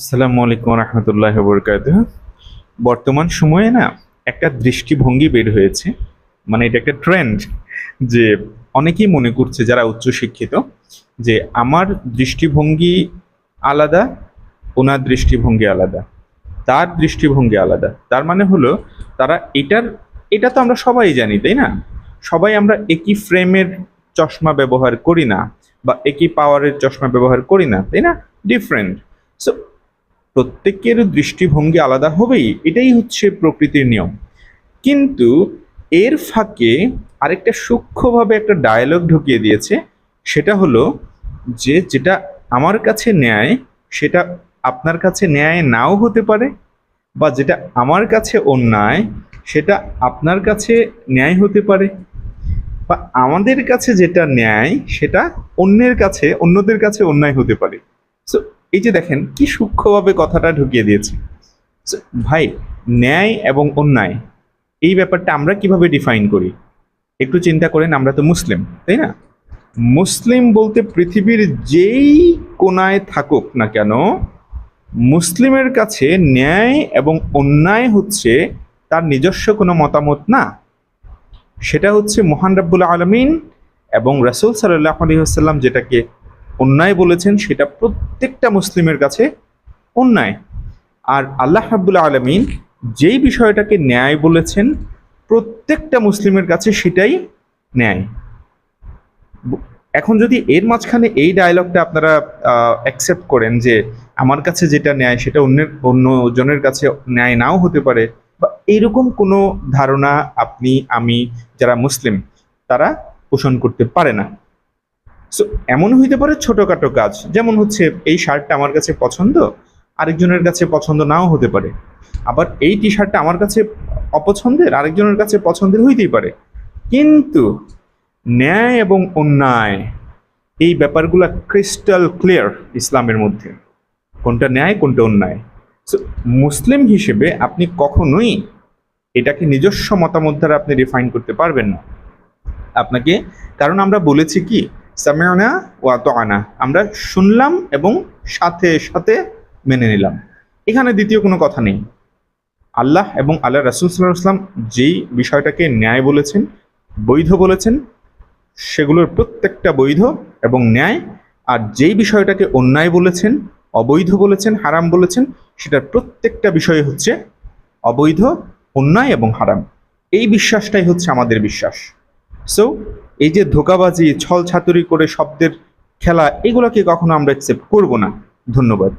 আসসালামু আলাইকুম রহমতুল্লাহ বরকাত বর্তমান সময়ে না একটা দৃষ্টিভঙ্গি বের হয়েছে মানে এটা একটা ট্রেন্ড যে অনেকেই মনে করছে যারা উচ্চশিক্ষিত যে আমার দৃষ্টিভঙ্গি আলাদা, ওনার দৃষ্টিভঙ্গি আলাদা, তার দৃষ্টিভঙ্গি আলাদা। তার মানে হলো তারা এটার, এটা তো আমরা সবাই জানি, তাই না? সবাই আমরা একই ফ্রেমের চশমা ব্যবহার করি না বা একই পাওয়ারের চশমা ব্যবহার করি না, তাই না? ডিফারেন্ট সো প্রত্যেকের দৃষ্টিভঙ্গি আলাদা হবেই, এটাই হচ্ছে প্রকৃতির নিয়ম। কিন্তু এর ফাঁকে আরেকটা সূক্ষ্মভাবে একটা ডায়ালগ ঢুকিয়ে দিয়েছে, সেটা হলো যে যেটা আমার কাছে ন্যায়, সেটা আপনার কাছে ন্যায় নাও হতে পারে, বা যেটা আমার কাছে অন্যায়, সেটা আপনার কাছে ন্যায় হতে পারে, বা আমাদের কাছে যেটা ন্যায়, সেটা অন্যের কাছে, অন্যদের কাছে অন্যায় হতে পারে। সো এই যে দেখেন, কি সূক্ষ্মভাবে কথাটা ঢুকিয়ে দিয়েছে। ভাই, ন্যায় এবং অন্যায়, এই ব্যাপারটা আমরা কীভাবে ডিফাইন করি? একটু চিন্তা করেন, আমরা তো মুসলিম, তাই না? মুসলিম বলতে পৃথিবীর যেই কোনায় থাকুক না কেন, মুসলিমের কাছে ন্যায় এবং অন্যায় হচ্ছে তার নিজস্ব কোনো মতামত না। সেটা হচ্ছে মহান রাব্বুল আলমিন এবং রাসুল সাল্লাহ আলহিহাস্লাম যেটাকে অন্যায় বলেছেন, সেটা প্রত্যেকটা মুসলিমের কাছে অন্যায়। আর আল্লাহ রাব্বুল আলমিন যেই বিষয়টাকে ন্যায় বলেছেন, প্রত্যেকটা মুসলিমের কাছে সেটাই ন্যায়। এখন যদি এর মাঝখানে এই ডায়লগটা আপনারা অ্যাকসেপ্ট করেন যে আমার কাছে যেটা ন্যায়, সেটা অন্যের, অন্য জনের কাছে ন্যায় নাও হতে পারে, বা এইরকম কোনো ধারণা আপনি, আমি যারা মুসলিম, তারা পোষণ করতে পারে না। সো এমন হইতে পারে ছোটখাটো কাজ। যেমন হচ্ছে, এই শার্টটা আমার কাছে পছন্দ, আরেকজনের কাছে পছন্দ নাও হতে পারে। আবার এই টি শার্টটা আমার কাছে অপছন্দের, আরেকজনের কাছে পছন্দের হইতেই পারে। কিন্তু ন্যায় এবং অন্যায়, এই ব্যাপারগুলো ক্রিস্টাল ক্লিয়ার ইসলামের মধ্যে। কোনটা ন্যায়, কোনটা অন্যায়। সো মুসলিম হিসেবে আপনি কখনোই এটাকে নিজস্ব মতামত দ্বারা আপনি রিফাইন করতে পারবেন না। আপনাকে, কারণ আমরা বলেছি কি সামিয়ানা ওয়া আনা আমরা শুনলাম এবং সাথে সাথে মেনে নিলাম। এখানে দ্বিতীয় কোনো কথা নেই। আল্লাহ এবং আল্লাহ রাসুল সাল্লাহ আসলাম যেই বিষয়টাকে ন্যায় বলেছেন, বৈধ বলেছেন, সেগুলোর প্রত্যেকটা বৈধ এবং ন্যায়। আর যেই বিষয়টাকে অন্যায় বলেছেন, অবৈধ বলেছেন, হারাম বলেছেন, সেটার প্রত্যেকটা বিষয় হচ্ছে অবৈধ, অন্যায় এবং হারাম। এই বিশ্বাসটাই হচ্ছে আমাদের বিশ্বাস। সো এই যে ধোকাবাজি ছল ছাতুরি করে শব্দের খেলা, এগুলোকে কখনো আমরা অ্যাকসেপ্ট করব না। ধন্যবাদ।